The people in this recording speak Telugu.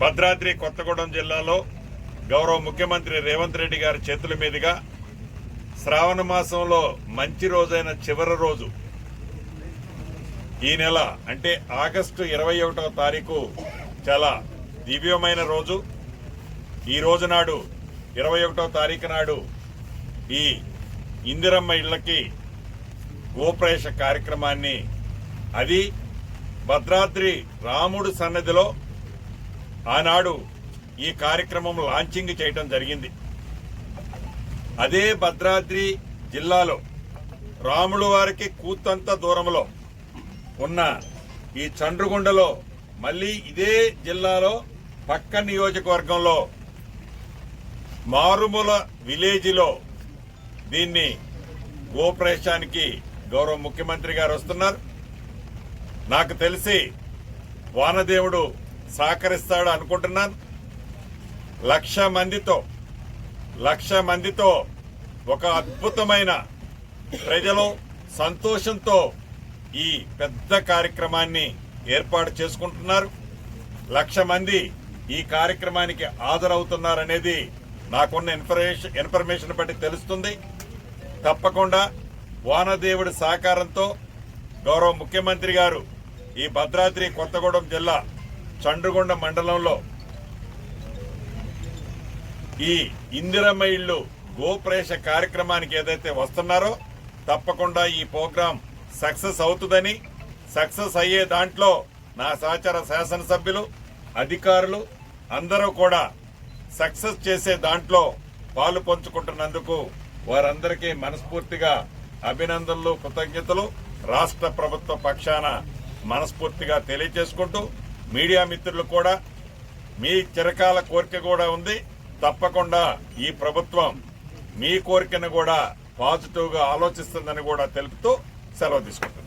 భద్రాద్రి కొత్తగూడెం జిల్లాలో గౌరవ ముఖ్యమంత్రి రేవంత్ రెడ్డి గారి చేతుల మీదుగా శ్రావణ మాసంలో మంచి రోజైన చివరి రోజు. ఈ నెల అంటే ఆగస్టు ఇరవై ఒకటవ తారీఖు చాలా దివ్యమైన రోజు. ఈ రోజు నాడు ఇరవై ఒకటవ తారీఖు నాడు ఈ ఇందిరమ్మ ఇళ్ళకి గోప్రవేశ కార్యక్రమాన్ని అది భద్రాద్రి రాముడు సన్నిధిలో ఆనాడు ఈ కార్యక్రమం లాంచింగ్ చేయడం జరిగింది. అదే భద్రాద్రి జిల్లాలో రాముడు వారికి కూతంత దూరంలో ఉన్న ఈ చండ్రుగుండలో మళ్ళీ ఇదే జిల్లాలో పక్క నియోజకవర్గంలో మారుమూల విలేజ్లో దీన్ని గోప్రవేశానికి గౌరవ ముఖ్యమంత్రి గారు వస్తున్నారు. నాకు తెలిసి వానదేవుడు సహకరిస్తాడు అనుకుంటున్నాను. లక్ష మందితో లక్ష మందితో ఒక అద్భుతమైన ప్రజలు సంతోషంతో ఈ పెద్ద కార్యక్రమాన్ని ఏర్పాటు చేసుకుంటున్నారు. లక్ష మంది ఈ కార్యక్రమానికి హాజరవుతున్నారనేది నాకున్న ఇన్ఫర్మేషన్ ఇన్ఫర్మేషన్ బట్టి తెలుస్తుంది. తప్పకుండా వానదేవుడి సహకారంతో గౌరవ ముఖ్యమంత్రి గారు ఈ భద్రాద్రి కొత్తగూడెం జిల్లా చండ్రగొండ మండలంలో ఈ ఇందిరమ్మ ఇల్లు గోప్రేష కార్యక్రమానికి ఏదైతే వస్తున్నారో తప్పకుండా ఈ ప్రోగ్రాం సక్సెస్ అవుతుందని సక్సెస్ అయ్యే దాంట్లో నా సహచర శాసనసభ్యులు అధికారులు అందరూ కూడా సక్సెస్ చేసే దాంట్లో పాలు పంచుకుంటున్నందుకు వారందరికీ మనస్ఫూర్తిగా అభినందనలు కృతజ్ఞతలు. రాష్ట్ర ప్రభుత్వ పక్షాన మనస్ఫూర్తిగా తెలియజేసుకుంటూ మీడియా మిత్రులు కూడా మీ చిరకాల కోరిక కూడా ఉంది. తప్పకుండా ఈ ప్రభుత్వం మీ కోరికను కూడా పాజిటివ్గా ఆలోచిస్తుందని కూడా తెలుపుతూ సెలవు తీసుకుంటుంది